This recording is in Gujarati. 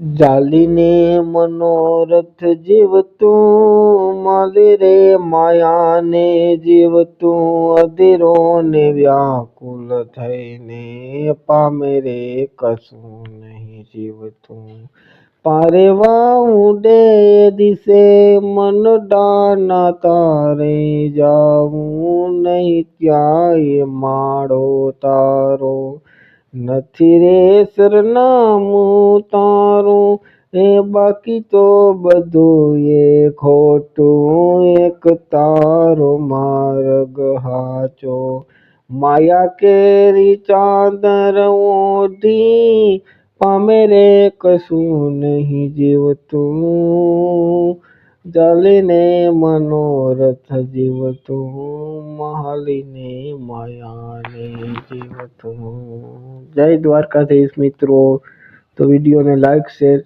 જાલીને મનોરથ જીવતું, માલી રે માયાને જીવતું અધીરો ને વ્યાકુલ થઈને પામે રે કશું નહીં જીવતું. પારેવા ઉડે દિશે, મન ડાના તારે જાવું નહીં, ક્યાંય માળો તારો નથી રે સરનામું તારું? એ બાકી તો બધું એ ખોટું, એક તારો માર્ગ હાચો. માયા કેરી ચાદર ઓઢી પામે રે કશું નહીં જીવતું. જાલીને મનોરથ જીવતું મહાલીને માયાને જીવતું જય દ્વારકાધીશ મિત્રો. તો વિડીયોને લાઈક શેર